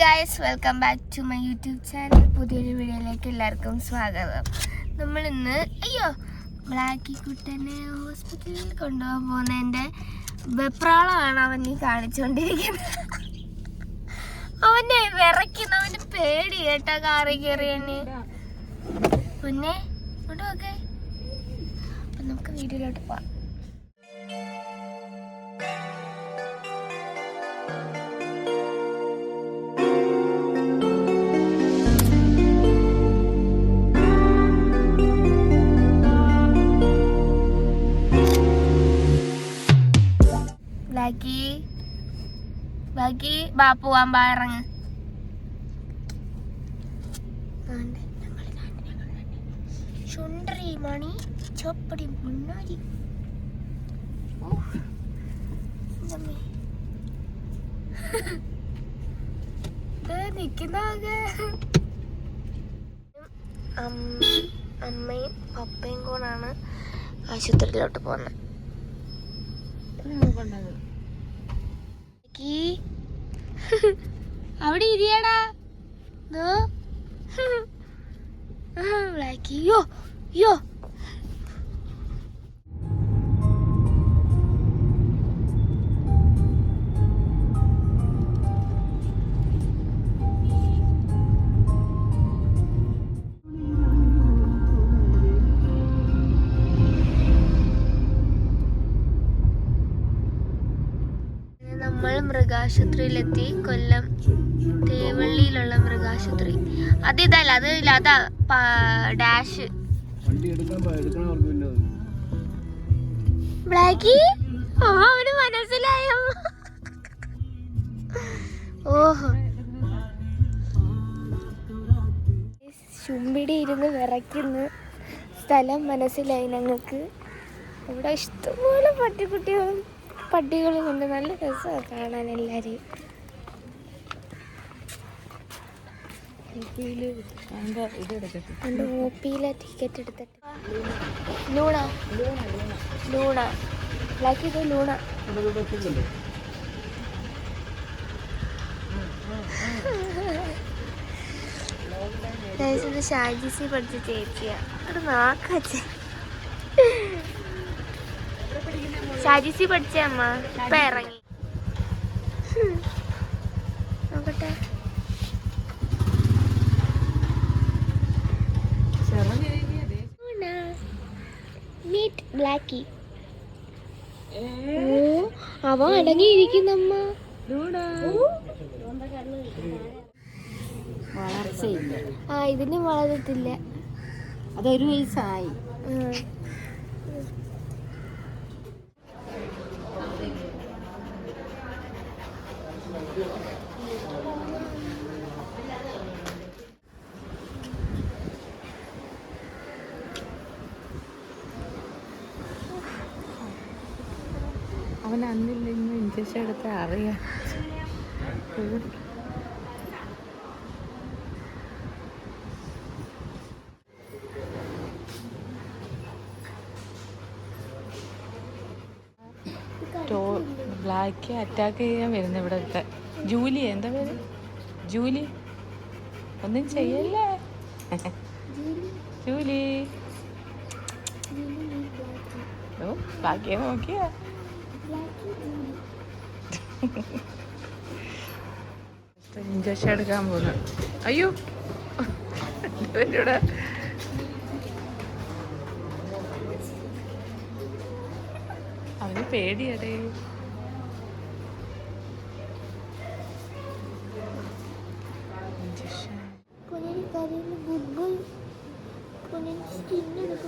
Guys welcome back to my YouTube channel പുതിയൊരു വീഡിയോയിലേക്ക് എല്ലാവർക്കും സ്വാഗതം. നമ്മൾ ഇന്ന് അയ്യോ ബ്ലാക്കി കുട്ടനെ ഹോസ്പിറ്റലിൽ കൊണ്ടുപോകാൻ പോകുന്നതിന്റെ വെപ്രാളമാണ് അവൻ ഈ കാണിച്ചുകൊണ്ടിരിക്കുന്നത്. അവനെ വിറയ്ക്കുന്ന അവന് പേടി കേട്ടോ കാറി കയറിയന് പിന്നെ ഇങ്ങോട്ട് നോക്കേ. അപ്പം നമുക്ക് വീഡിയോയിലോട്ട് പോവാം. ബാ പോവാൻ ബാ ഇറങ്ങ്. ചുണ്ടരി മണി ചപ്പടി മുന്നാരി നിക്കുന്നതൊക്കെ അമ്മയും പപ്പയും കൂടാണ് ആശുപത്രിയിലോട്ട് പോകുന്നത് ബ്ലാക്കി. അവിടെ ഇരിയടാ ബ്ലാക്കി യോ യോ മൃഗാശുപത്രിയിലെത്തി കൊല്ലം തേവള്ളിയിലുള്ള മൃഗാശുപത്രി. അത് ഇതല്ല അത് അതാ ഡാഷ്. ബ്ലാക്കി? മനസ്സിലായോ ഓഹോ. ചുമ്പിടി ഇരുന്ന് വിറയ്ക്കുന്ന സ്ഥലം മനസ്സിലായി ഞങ്ങൾക്ക്. ഇവിടെ ഇഷ്ടംപോലെ പട്ടിക്കുട്ടികളും പട്ടികളും ഉണ്ട് നല്ല രസമാണ് കാണാൻ എല്ലാവരെയും എന്റെ ഒ പിയിലെ ടിക്കറ്റ് എടുത്തിട്ട്? ലൂണ. ലൂണ. ബ്ലാക്ക് ഇത് ലൂണ? ഷാജിസി പഠിച്ച ചേച്ചിയാ. ഇവിടെ നാക്കച്ചേ ഷാജിസി പഠിച്ച അമ്മ. ഇപ്പൊ ഇറങ്ങി. നോക്കട്ടെ. മീറ്റ് ബ്ലാക്കി ഓ അവ അടങ്ങിയിരിക്കുന്നമ്മ. വളർച്ചയില്ല. ആ ഇതിന് വളരത്തില്ല. അതൊരു വയസ്സായി. അവൻ അന്നില്ല ഇന്ന് ഇഞ്ചക്ഷൻ എടുത്ത അറിയാം. ബ്ലാക്ക് അറ്റാക്ക് ചെയ്യാൻ വരുന്നു ഇവിടുത്തെ ജൂലി എന്താ പേര്? ജൂലി? ഒന്നും ചെയ്യല്ലേ? ജൂലി. ഓ ബാക്കിയെ നോക്കിയ. ഇഞ്ചക്ഷൻ എടുക്കാൻ പോകുന്നു അയ്യോ ഇവിടെ അവന് പേടിയടേ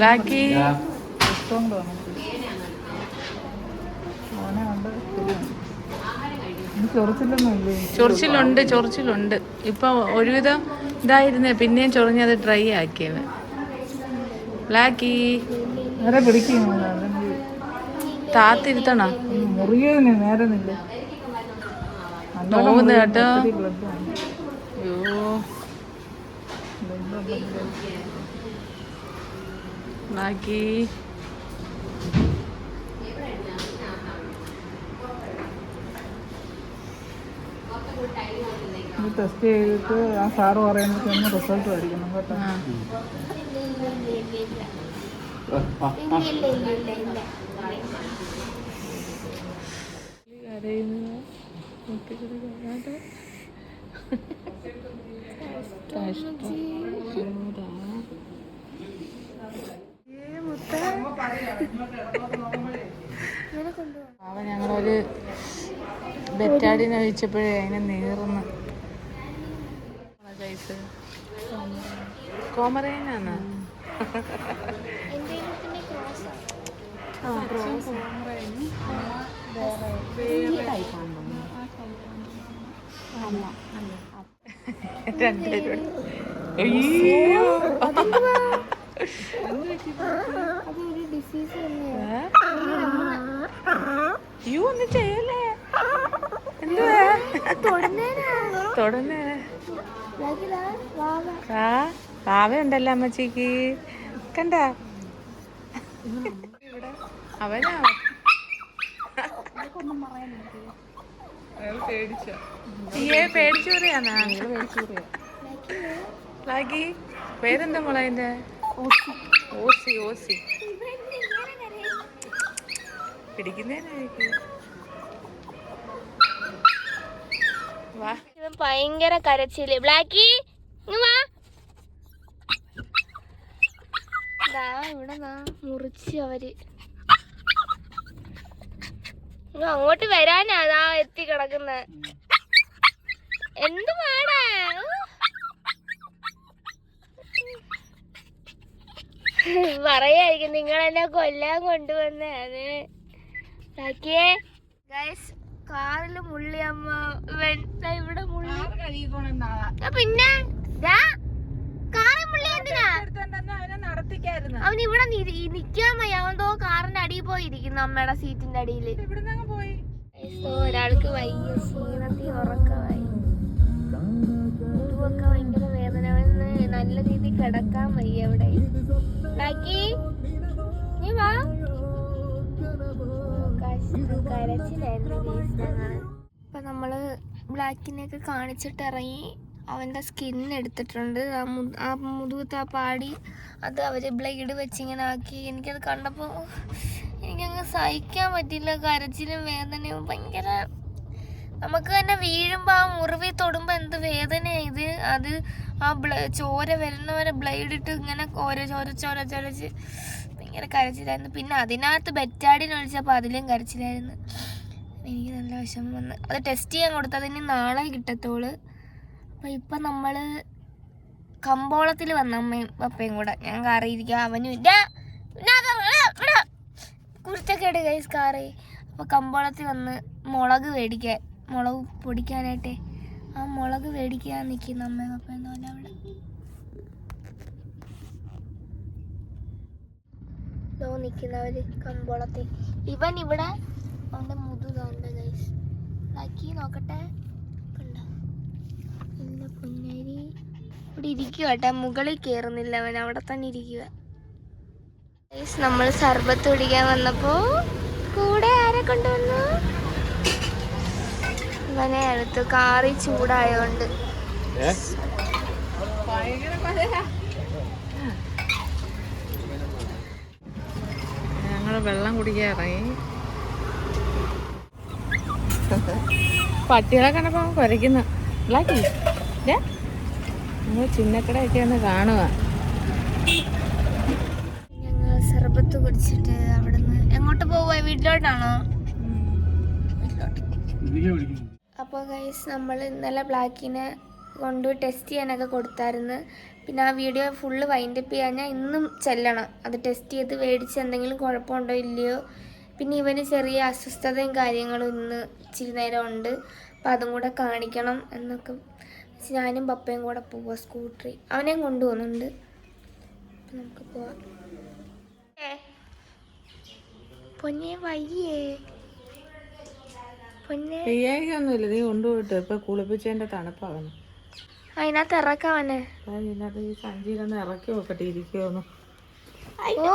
ബാക്കി ചൊറിച്ചിലുണ്ട് ചൊറിച്ചിലുണ്ട്. ഇപ്പൊ ഒരുവിധം ഇതായിരുന്നേ പിന്നെയും ചൊറിഞ്ഞത് ഡ്രൈ ആക്കിയത്. ബ്ലാക്കി താത്തിരുത്തണോ? നോവുന്നു കേട്ടോ. അയ്യോ. ബ്ലാക്കി ഇത് ടെസ്റ്റ് ചെയ്തിട്ട് ആ സാറ് പറയുന്നത് ഒന്ന് റിസൾട്ട് മേടിക്കണം കേട്ടോ. ആ ഇല്ല ഇല്ല ഇല്ല ഇല്ല കരയുന്നു നോക്കിക്കൂടെ കാണാതെ. കഷ്ടം. ചൂടാ. ഇങ്ങനെ കൊണ്ടുപോകാം അവൻ ഞങ്ങളൊരു ബെറ്റാടിനെ ഒഴിച്ചപ്പോഴേ അതിനെ നേർന്ന്. കോമറേനാണ്. രണ്ടുപേരും അയ്യോ. അയ്യോ ഒന്നും ചെയ്യല്ലേ? എന്തുവാ? തൊടുന്നേനാ തൊടുന്നേ ബാക്കിലാ വാവ ആ പാവയുണ്ടല്ലോ അമ്മച്ചിക്ക്. കണ്ട? അവനാ അയ്യേ പേടിച്ചു പറയാന്നാ ലാഗി പേരെന്താ മോളെ അതിന്റെ? ഓസി. ഓസി പിടിക്കുന്നേനായിരിക്കും വാ ഇവൻ ഭയങ്കര കരച്ചിൽ. ബ്ലാക്കി ഇവിടെ മുറിച്ച് അവർ. അങ്ങോട്ട് വരാനാ എത്തി കിടക്കുന്ന. എന്ത് വേണേ പറയായിരിക്കും. നിങ്ങൾ എന്നെ കൊല്ലാൻ കൊണ്ടുവന്നാണ് ബ്ലാക്കിയേ ഗൈസ് കാറിൽ മുള്ളി അമ്മ ഇവൻ ഇവിടെ മുള്ളി. പിന്നെ അവൻ ഇവിടെ നിക്കാൻ വയ്യ. അവൻ തോ കാറിന്റെ അടിയിൽ പോയിരിക്കുന്നു അമ്മയുടെ സീറ്റിന്റെ അടിയിൽ ഒരാൾക്ക് വയ്യ. ക്ഷീണത്തിൽ ഉറക്കമായി മുതുവൊക്കെ ഭയങ്കര വേദന വന്ന് നല്ല രീതിയിൽ കിടക്കാൻ വയ്യ അവിടെ. നീ വാ. കരച്ചിലായിരുന്നു. അപ്പൊ നമ്മൾ ബ്ലാക്കിനെയൊക്കെ കാണിച്ചിട്ട് ഇറങ്ങി അവന്റെ സ്കിൻ എടുത്തിട്ടുണ്ട്. ആ മു- ആ മുതുകത്ത് ആ പാടി അത് അവർ ബ്ലേഡ് വെച്ചിങ്ങനെ ആക്കി. എനിക്കത് കണ്ടപ്പോൾ എനിക്കങ്ങ് സഹിക്കാൻ പറ്റില്ല കരച്ചിലും വേദനയും ഭയങ്കര നമുക്ക് തന്നെ വീഴുമ്പോൾ ആ മുറിവിൽ തൊടുമ്പോൾ എന്ത് വേദനയായത് ഇത്? അത് ആ ബ്ല ചോര വരുന്നവരെ ബ്ലേഡ് ഇട്ട് ഇങ്ങനെ ഓരോ ചോര ചോര ചൊരച്ച് ഇങ്ങനെ കരച്ചിലായിരുന്നു. പിന്നെ അതിനകത്ത് ബെറ്റാഡിന് ഒഴിച്ചപ്പോൾ അതിലും കരച്ചിലായിരുന്നു. എനിക്ക് നല്ല വിഷമം വന്ന്. അത് ടെസ്റ്റ് ചെയ്യാൻ കൊടുത്തത് ഇനി നാളെ കിട്ടത്തോൾ. അപ്പം ഇപ്പം നമ്മൾ കമ്പോളത്തിൽ വന്ന അമ്മയും പപ്പയും കൂടെ. ഞാൻ കാറിയിരിക്കുക അവനും ഇല്ല. കുരുത്തക്കേട് കൈസ് കാറി. അപ്പോൾ കമ്പോളത്തിൽ വന്ന് മുളക് മേടിക്കാൻ മുളക് പൊടിക്കാനായിട്ട്. ആ മുളക് മേടിക്കാൻ നിൽക്കുന്ന അമ്മയും പപ്പയും തോന്നെ അവിടെ. ലോ നിൽക്കുന്നവര് കമ്പോളത്തിൽ. ഇവൻ ഇവിടെ അവന്റെ മുതുകാണ്ട് ഗൈസ് ബാക്കി നോക്കട്ടെ. കണ്ടോ? ഇല്ല പൊന്നരി? ഇവിടെ ഇരിക്കുക കേട്ടോ. മുകളിൽ കയറുന്നില്ല അവൻ. അവിടെ തന്നെ ഇരിക്കുക നമ്മൾ സർബത്ത് കുടിക്കാൻ വന്നപ്പോൾ കൂടെ ആരെ കൊണ്ടുവന്നു? ഇവനെ അടുത്ത് കാറി ചൂടായോണ്ട്. ഞങ്ങൾ വെള്ളം കുടിക്കാൻ ഇറങ്ങി. പട്ടികളെ കണ്ടപ്പോ കുരയ്ക്കുന്നു. ബ്ലാക്കി ചിന്നക്കടയൊക്കെ ഒന്ന് കാണുക. ഞങ്ങൾ സർബത്ത് കുടിച്ചിട്ട് അവിടുന്ന് എങ്ങോട്ട് പോവാ? വീട്ടിലോട്ടാണോ? വീട്ടിലോട്ട്. അപ്പോൾ ഗൈസ് നമ്മൾ ഇന്നലെ ബ്ലാക്കിനെ കൊണ്ട് ടെസ്റ്റ് ചെയ്യാനൊക്കെ കൊടുത്തായിരുന്നു. പിന്നെ ആ വീഡിയോ ഫുള്ള് വൈൻഡപ്പ് ചെയ്യാൻ ഞാൻ ഇന്നും ചെല്ലണം. അത് ടെസ്റ്റ് ചെയ്ത് മേടിച്ച് എന്തെങ്കിലും കുഴപ്പമുണ്ടോ ഇല്ലയോ? പിന്നെ ഇവന് ചെറിയ അസ്വസ്ഥതയും കാര്യങ്ങളും ഇന്ന് ഇച്ചിരി നേരം ഉണ്ട്. അപ്പം അതും കൂടെ കാണിക്കണം എന്നൊക്കെ ഞാനും പപ്പയും കൂടെ പോവാം സ്കൂട്ടറി അവനെയും കൊണ്ടുപോകുന്നുണ്ട് അപ്പം നമുക്ക് പോവാം. പൊന്നെ വയ്യേ. വയ്യായികൊന്നുമില്ല നീ കൊണ്ടുപോയിട്ട് ഇപ്പൊ കുളിപ്പിച്ചതിന്റെ തണുപ്പാകുന്നു അതിനകത്ത് ഇറക്കാവനെ ഇതിനകത്ത് ഈ സഞ്ചിയിലൊന്ന് ഇറക്കി നോക്കട്ടെ ഇരിക്കുമോന്ന് ഓ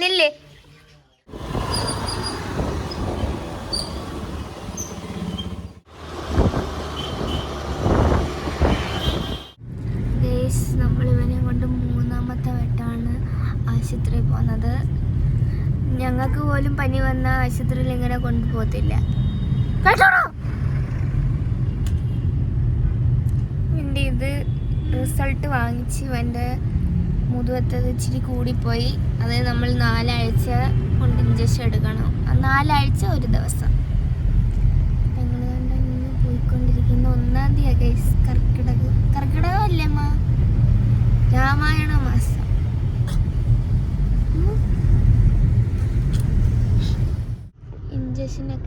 നില്ലേ. നമ്മൾ ഇവനെ കൊണ്ട് മൂന്നാമത്തെ വട്ടാണ് ആശുപത്രിയിൽ പോകുന്നത്. ഞങ്ങൾക്ക് പോലും പനി വന്ന ആശുപത്രിയിൽ ഇങ്ങനെ കൊണ്ടുപോകത്തില്ല. എന്റെ ഇത് റിസൾട്ട് വാങ്ങിച്ച് ഇവന്റെ മുതുവത്തത് ഇച്ചിരി കൂടിപ്പോയി. അതായത് നമ്മൾ നാലാഴ്ച കൊണ്ട് ഇഞ്ചക്ഷൻ എടുക്കണം. നാലാഴ്ച ഒരു ദിവസം. ഞങ്ങൾ കണ്ട ഇന്ന് പോയിക്കൊണ്ടിരിക്കുന്ന. ഒന്നാം തീയതി കർക്കിടകം. കർക്കിടകം അമ്മ?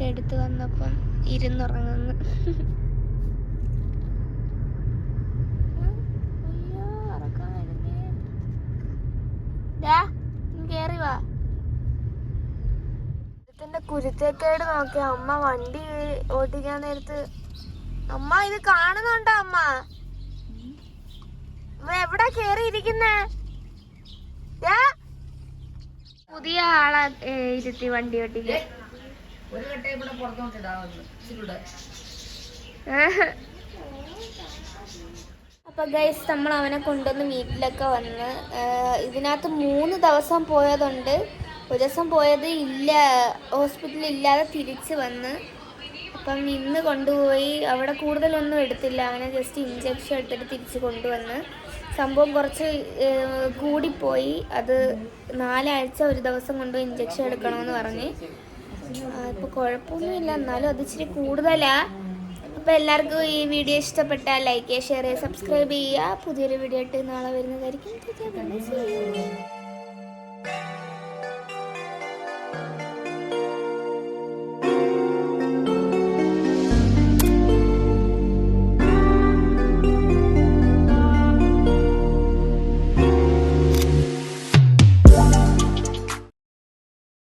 എടുത്ത് വന്നപ്പം ഇരുന്നുറങ്ങുന്നു. കുരുത്തേക്കേട് നോക്കിയ അമ്മ വണ്ടി ഓടിക്കാൻ നേരത്ത് അമ്മ ഇത് കാണുന്നുണ്ടോ അമ്മ? എവിടെ കേറി ഇരിക്കുന്നേ. പുതിയ ആളെ ഇരുത്തി വണ്ടി ഓട്ടിക്കാൻ അപ്പൊ ഗൈസ് നമ്മൾ അവനെ കൊണ്ടുവന്ന് വീട്ടിലൊക്കെ വന്ന് ഇതിനകത്ത് മൂന്ന് ദിവസം പോയതുണ്ട്. ഒരു ദിവസം പോയത് ഇല്ല ഹോസ്പിറ്റലിൽ ഇല്ലാതെ തിരിച്ച് വന്ന്. അപ്പം ഇന്ന് കൊണ്ടുപോയി അവിടെ കൂടുതലൊന്നും എടുത്തില്ല. അവനെ ജസ്റ്റ് ഇഞ്ചക്ഷൻ എടുത്തിട്ട് തിരിച്ച് കൊണ്ടുവന്ന്. സംഭവം കുറച്ച് കൂടിപ്പോയി. അത് നാലാഴ്ച ഒരു ദിവസം കൊണ്ട് ഇഞ്ചക്ഷൻ എടുക്കണമെന്ന് പറഞ്ഞ്. ഇപ്പോൾ കുഴപ്പമൊന്നുമില്ല. എന്നാലും അത് ഇച്ചിരി കൂടുതലാ. അപ്പോൾ എല്ലാവർക്കും ഈ വീഡിയോ ഇഷ്ടപ്പെട്ടാൽ ലൈക്ക് ചെയ്യുക ഷെയർ ചെയ്യുക. സബ്സ്ക്രൈബ് ചെയ്യുക പുതിയൊരു വീഡിയോ ആയിട്ട് നാളെ വരുന്നതായിരിക്കും.